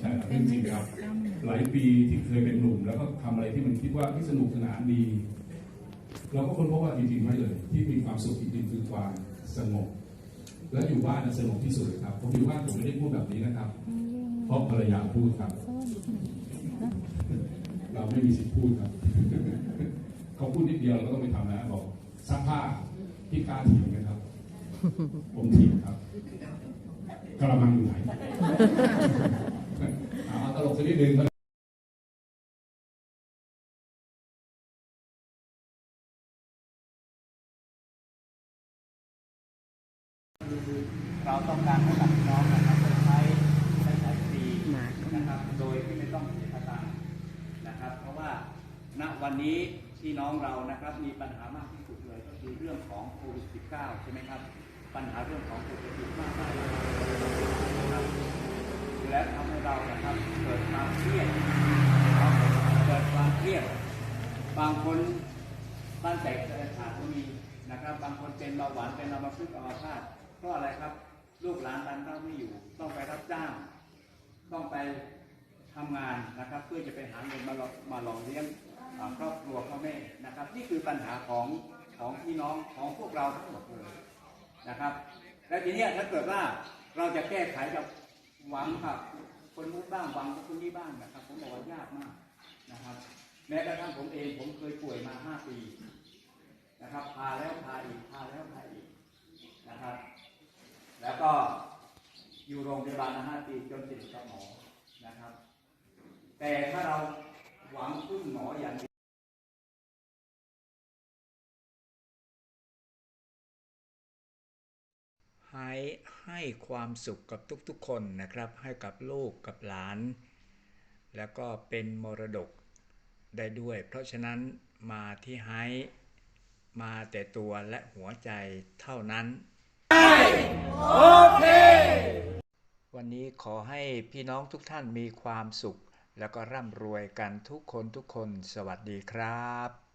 ใช่ครับจริงๆครับ หลายปีที่เคยเป็นหนุ่ม แล้วก็ทำอะไรที่มันคิดว่าที่สนุกสนานดีเราก็ค้นพบว่าจริงๆไม่เลย ที่มีความสุขจริงๆคือความสงบ และอยู่บ้านสงบที่สุดเลยครับผมอยู่บ้านผมไม่ได้พูดแบบนี้นะครับ เพราะภรรยาพูดครับ เราไม่มีสิทธิ์พูดครับเขาพูดนิดเดียวเราก็ต้องไปทำนะบอกซักผ้าพี่กล้าถีบไหมครับ ผมถีบครับกระมังอยู่ไหนเอาตลกสักนิดนึงเราต้องการให้กับน้องนะครับได้ใช้ได้ใช้ฟรีนะครับ โดยที่ไม่ต้องเสียตังค์นะครับ เพราะว่าณวันนี้พี่น้องเรานะครับมีปัญหามากที่สุดเลยก็คือเรื่องของโควิด -19 ใช่ไหมครับ ปัญหาเรื่องของเศรษฐกิจมากมายนะครับและทำให้เรานะครับเกิดความเครียดเกิดความเครียด บางคนบ้านแตกสาขาดก็มีนะครับ บางคนเป็นเบาหวานเป็นอัมพฤกษ์อัมพาตเพราะอะไรครับลูกหลานรันต้าไม่อยู่ ต้องไปรับจ้าง ต้องไปทำงานนะครับ เพื่อจะไปหาเงินมาหล่อมาหล่อเลี้ยงครอบครัวพ่อแม่นะครับ นี่คือปัญหาของของพี่น้องของพวกเราทั้งหมดเลย นะครับ และทีนี้ถ้าเกิดว่าเราจะแก้ไขกับหวังกับคนนู้นบ้างหวังกับคนนี้บ้างนะครับ ผมบอกว่ายากมากนะครับ แม้กระทั่งผมเองผมเคยป่วยมาห้าปีนะครับพาแล้วพาอีกพาแล้วพาอีกนะครับ แล้วก็อยู่โรงพยาบาลมาห้าปีจนติดกับหมอนะครับ แต่ถ้าเราหวังพึ่งหมออย่าง ให้ให้ความสุขกับทุกๆคนนะครับ ให้กับลูกกับหลาน แล้วก็เป็นมรดกได้ด้วย เพราะฉะนั้นมาที่ไฮมาแต่ตัวและหัวใจเท่านั้นวันนี้ขอให้พี่น้องทุกท่านมีความสุข แล้วก็ร่ำรวยกันทุกคนทุกคนสวัสดีครับ